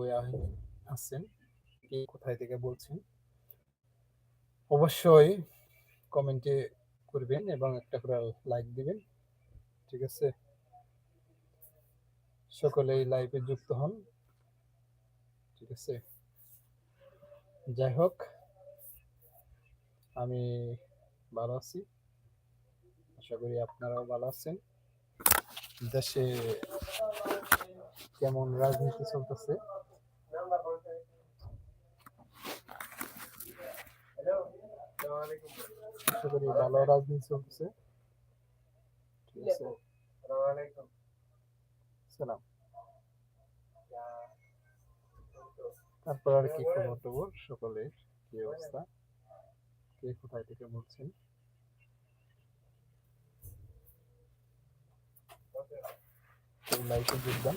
কই আহ- আছেন। কোথায় থেকে বলছেন? অবশ্যই কমেন্টে করবেন এবং একটা করে লাইক দিবেন। ঠিক আছে? সকলেই লাইভে যুক্ত হন। ঠিক আছে? যাই হোক, আমি ভালো আছি। আশা করি আপনারাও ভালো আছেন। দেশে কেমন রাজনীতি চলতেছে? আশা করি ভালো রাজনীতি চলতেছে। ঠিক আছে। সালাম। তারপর আর কি খবর টবর সকলের কি অবস্থা? কে কোথায় থেকে বলছেন? লাইফে যোগদান।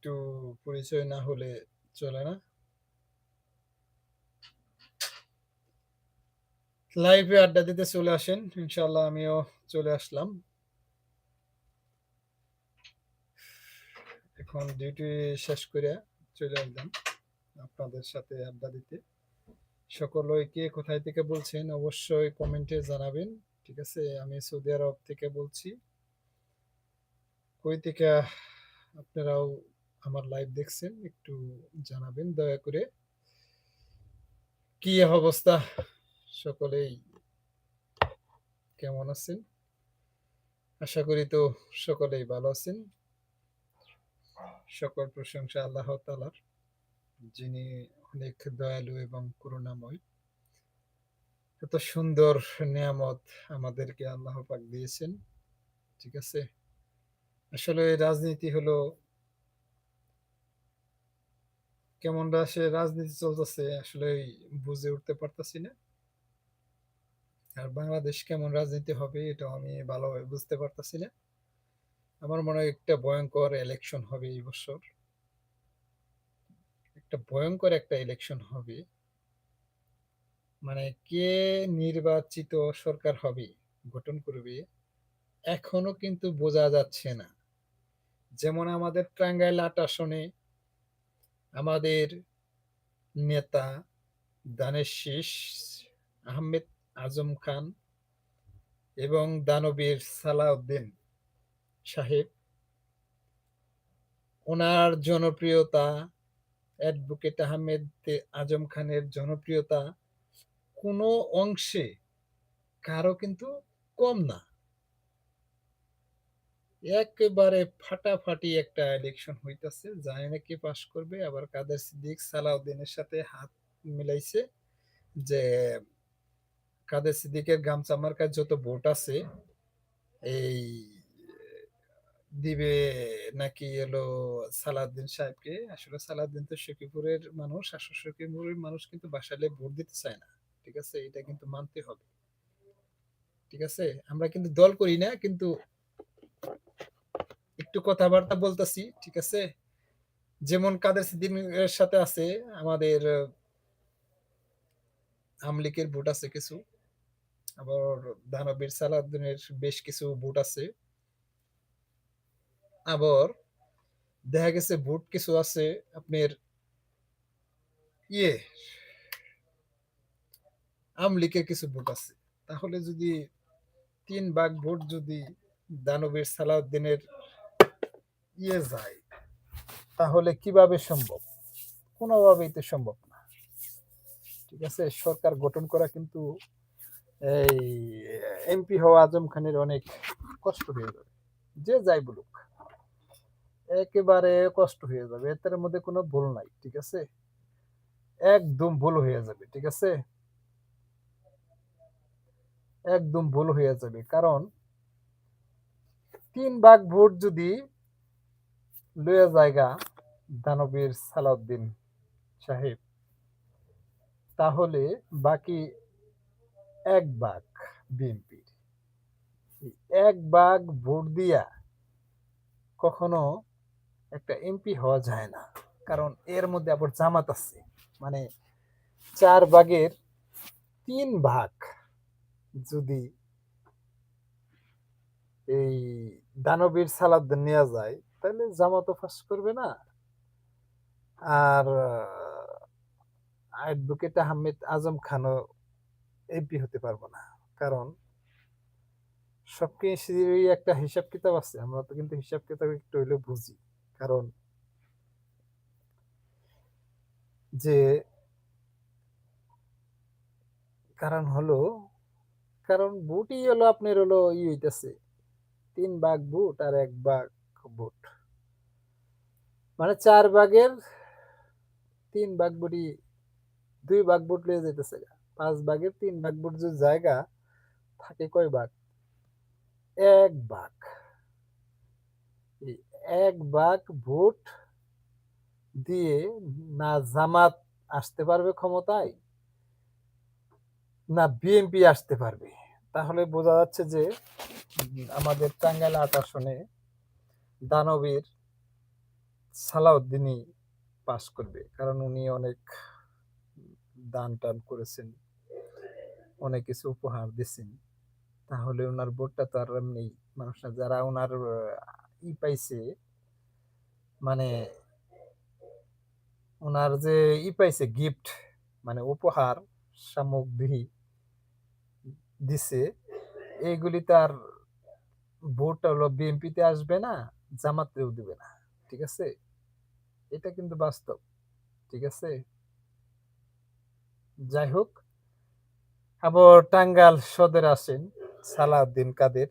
একটু পরিচয় না হলে চলে না? লাইভে আড্ডা দিতে চলে আসেন ইনশাল্লাহ আমিও চলে আসলাম। এখন ডিউটি শেষ করে চলে আসলাম আপনাদের সাথে আড্ডা দিতে। সকলেই কে কোথায় থেকে বলছেন অবশ্যই কমেন্টে জানাবেন, ঠিক আছে? আমি সৌদি আরব থেকে বলছি। কই থেকে আপনারাও আমার লাইভ দেখছেন, একটু জানাবেন, দয়া করে। কি অবস্থা? সকলেই কেমন আছেন? আশা করি তো সকলেই ভালো আছেন। সকল প্রশংসা আল্লাহ তালার যিনি অনেক দয়ালু এবং করুণাময়। এত সুন্দর নিয়ামত আমাদেরকে আল্লাহ পাক দিয়েছেন, ঠিক আছে? আসলে রাজনীতি হলো কেমন রাশে রাজনীতি চলতেছে আসলে বুঝে উঠতে পারতাছি না। আর বাংলাদেশ কেমন রাজনীতি হবে এটা আমি ভালোভাবে বুঝতে পারতাছি না। আমার মনে হয় একটা ভয়ঙ্কর ইলেকশন হবে এই বছর। একটা ভয়ঙ্কর একটা ইলেকশন হবে। মানে কে নির্বাচিত সরকার হবে, গঠন করবে, এখনও কিন্তু বোঝা যাচ্ছে না। যেমন আমাদের টাঙ্গাইল আট আসনে আমাদের নেতা দানের শীষ, আহমেদ আজম খান এবং দানবীর সালাউদ্দিন সাহেব। ওনার জনপ্রিয়তা, অ্যাডভোকেট আহমেদ আজম খানের জনপ্রিয়তা কোনো অংশে, কারও কিন্তু কম না। একেবারে ফাটাফাটি একটা ইলেকশন হইতাছে। জানি না কে পাশ করবে, আবার কাদের সিদ্দিক সালাউদ্দিনের সাথে হাত মিলাইছে যে, কাদের সিদ্দিকের গামছা মার্কার যত ভোট আছে, এই দিবে নাকি এলো সালাউদ্দিন সাহেবকে? আসলে সালাউদ্দিন তো সখীপুরের মানুষ, আসলে সখীপুরের মানুষ কিন্তু বাসালে ভোট দিতে চায় না, ঠিক আছে? এটা কিন্তু মানতে হবে। ঠিক আছে? আমরা কিন্তু দল করি না, কিন্তু একটু কথাবার্তা বলতেছি, ঠিক আছে? যেমন কাদের সিদ্দিকের সাথে আছে, আমাদের আমলিকের ভোট আছে কিছু, আবার দানবীর সালাউদ্দিনের বেশ কিছু ভোট আছে। আবার দেখা গেছে ভোট কিছু আছে আপনার ইয়ে আমলিকের কিছু ভোট আছে। তাহলে যদি তিন ভাগ ভোট যদি দানবীর সালাউদ্দিনের ইয়ে যায়। তাহলে কীভাবে সম্ভব? কোনোভাবেই তো সম্ভব না। ঠিক আছে? সরকার গঠন করা কিন্তু এই এমপি হওয়া আজম খানের অনেক কষ্ট হয়ে যাবে। যে যাই বলুক, একেবারে কষ্ট হয়ে যাবে। এটার মধ্যে কোনো ভুল নাই, ঠিক আছে? একদম ভুল হয়ে যাবে, ঠিক আছে? একদম ভুল হয়ে যাবে। কারণ তিন ভাগ ভোট যদি লইয়া জায়গা দানবীর সালাউদ্দিন সাহেব। তাহলে বাকি এক ভাগ বিএনপির। এক ভাগ ভোট দিয়া কখনো একটা এমপি হওয়া যায় না। কারণ এর মধ্যে আবার জামাত আছে। মানে চার ভাগের তিন ভাগ যদি এই দানবীর সালাউদ্দিন নেওয়া যায় তাহলে জামাতও ফাঁস করবে না। আর অ্যাডভোকেট আহমেদ আজম খানও এমপি হতে পারব না। কারণ সব কিছুরই একটা হিসাব কিতাব আছে, আমরা তো কিন্তু হিসাব কিতাব একটু হইলেও বুঝি। কারণ যে কারণ হলো, কারণ ভোটই হলো আপনার হলো ই হইতেছে, তিন ভাগ বুট আর এক ভাগ ভোট। মানে চার ভাগের তিন ভাগ ভোটই, দুই ভাগ ভোট লয়ে যাইতেছে গা। পাঁচ ভাগের তিন ভাগ ভোট যে জায়গা, থাকে কয় ভাগ? এক ভাগ। এক ভাগ ভোট দিয়ে না জামাত আসতে পারবে ক্ষমতায়, না বিএনপি আসতে পারবে? তাহলে বোঝা যাচ্ছে যে, আমাদের টাঙ্গাইল আসনে দানবীর সালাউদ্দিনই পাস করবে। কারণ উনি অনেক দান টান করেছেন, অনেক কিছু উপহার দিয়েছেন। তাহলে ওনার ভোটটা তো আর এমনি মানুষরা যারা ওনার ই পাইছে মানে ওনার যে ই পাইছে গিফট মানে উপহার, সামগ্রী দিছে, এইগুলি তার ভোট হলো বিএনপিতে আসবে না। জামাতেও দিবে না, ঠিক আছে? এটা কিন্তু বাস্তব, ঠিক আছে? যাই হোক, আবার টাঙ্গাল সদের আসেন সালাউদ্দিন কাদের।